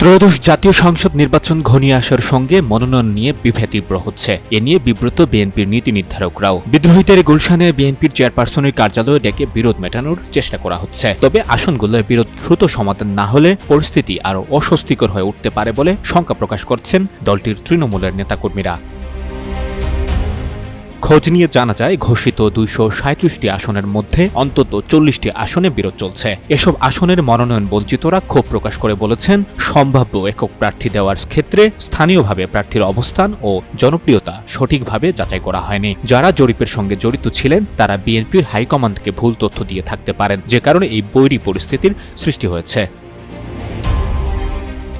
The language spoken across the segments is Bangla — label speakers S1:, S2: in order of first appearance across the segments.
S1: ত্রয়োদশ জাতীয় সংসদ নির্বাচন ঘনিয়ে আসার সঙ্গে মনোনয়ন নিয়ে বিভেদ তীব্র হচ্ছে। এ নিয়ে বিব্রত বিএনপির নীতি নির্ধারকরাও। বিদ্রোহীদের গুলশানে বিএনপির চেয়ারপারসনের কার্যালয়ে ডেকে বিরোধ মেটানোর চেষ্টা করা হচ্ছে। তবে আসনগুলোয় বিরোধ দ্রুত সমাধান না হলে পরিস্থিতি আরও অস্বস্তিকর হয়ে উঠতে পারে বলে শঙ্কা প্রকাশ করছেন দলটির তৃণমূলের নেতাকর্মীরা। খোঁজ নিয়ে জানা যায়, ঘোষিত দুইশো সাঁত্রিশটি আসনের মধ্যে অন্তত চল্লিশটি আসনে বিরোধ চলছে। এসব আসনের মনোনয়ন বঞ্চিতরা ক্ষোভ প্রকাশ করে বলেছেন, সম্ভাব্য একক প্রার্থী দেওয়ার ক্ষেত্রে স্থানীয়ভাবে প্রার্থীর অবস্থান ও জনপ্রিয়তা সঠিকভাবে যাচাই করা হয়নি। যারা জরিপের সঙ্গে জড়িত ছিলেন, তারা বিএনপির হাইকমান্ডকে ভুল তথ্য দিয়ে থাকতে পারেন। যে কারণে এই বৈরী পরিস্থিতির সৃষ্টি হয়েছে।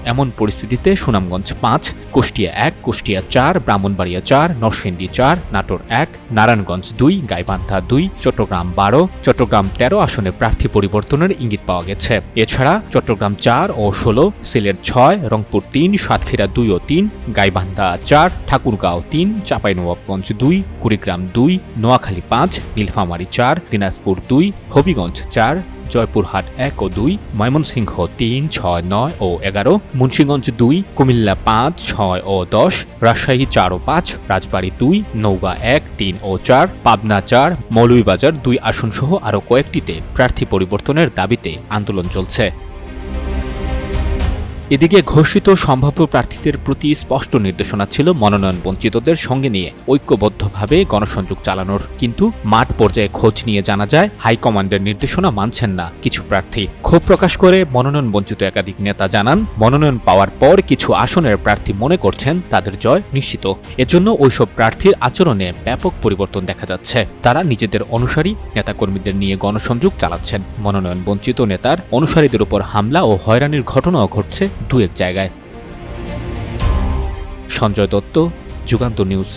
S1: এমন পরিস্থিতিতে সুনামগঞ্জ পাঁচ, কুষ্টিয়া এক, কুষ্টিয়া চার, ব্রাহ্মণবাড়িয়া চার, নরসিংদী চার, নাটোর এক, নারায়ণগঞ্জ দুই, গাইবান্ধা দুই, চট্টগ্রাম বারো, চট্টগ্রাম তেরো আসনে প্রার্থী পরিবর্তনের ইঙ্গিত পাওয়া গেছে। এছাড়া চট্টগ্রাম চার ও ষোলো, সিলেট ছয়, রংপুর তিন, সাতক্ষীরা দুই ও তিন, গাইবান্ধা চার, ঠাকুরগাঁও তিন, চাঁপাইনবাবগঞ্জ দুই, কুড়িগ্রাম দুই, নোয়াখালী পাঁচ, নীলফামারী চার, দিনাজপুর দুই, হবিগঞ্জ চার জয়পুরহাট এক ও দুই, ময়মনসিংহ তিন, ছয়, নয় ও এগারো, মুন্সিগঞ্জ দুই, কুমিল্লা পাঁচ, ছয় ও দশ, রাজশাহী চার ও পাঁচ, রাজবাড়ী দুই নৌগা এক, তিন ও চার, পাবনা চার, মৌলভীবাজার দুই আসনসহ আরও কয়েকটিতে প্রার্থী পরিবর্তনের দাবিতে আন্দোলন চলছে। এদিকে ঘোষিত সম্ভাব্য প্রার্থীদের প্রতি স্পষ্ট নির্দেশনা ছিল মনোনয়ন বঞ্চিতদের সঙ্গে নিয়ে ঐক্যবদ্ধভাবে গণসংযোগ চালানোর। কিন্তু মাঠ পর্যায়ে খোঁজ নিয়ে জানা যায়, হাইকমান্ডের নির্দেশনা মানছেন না কিছু প্রার্থী। ক্ষোভ প্রকাশ করে মনোনয়ন বঞ্চিত একাধিক নেতা জানান, মনোনয়ন পাওয়ার পর কিছু আসনের প্রার্থী মনে করছেন তাদের জয় নিশ্চিত। এজন্য ওইসব প্রার্থীর আচরণে ব্যাপক পরিবর্তন দেখা যাচ্ছে। তারা নিজেদের অনুসারী, নেতাকর্মীদের নিয়ে গণসংযোগ চালাচ্ছেন। মনোনয়ন বঞ্চিত নেতার অনুসারীদের উপর হামলা ও হয়রানির ঘটনাও ঘটছে দু এক জায়গায়। সঞ্জয় দত্ত যুগান্ত নিউজ।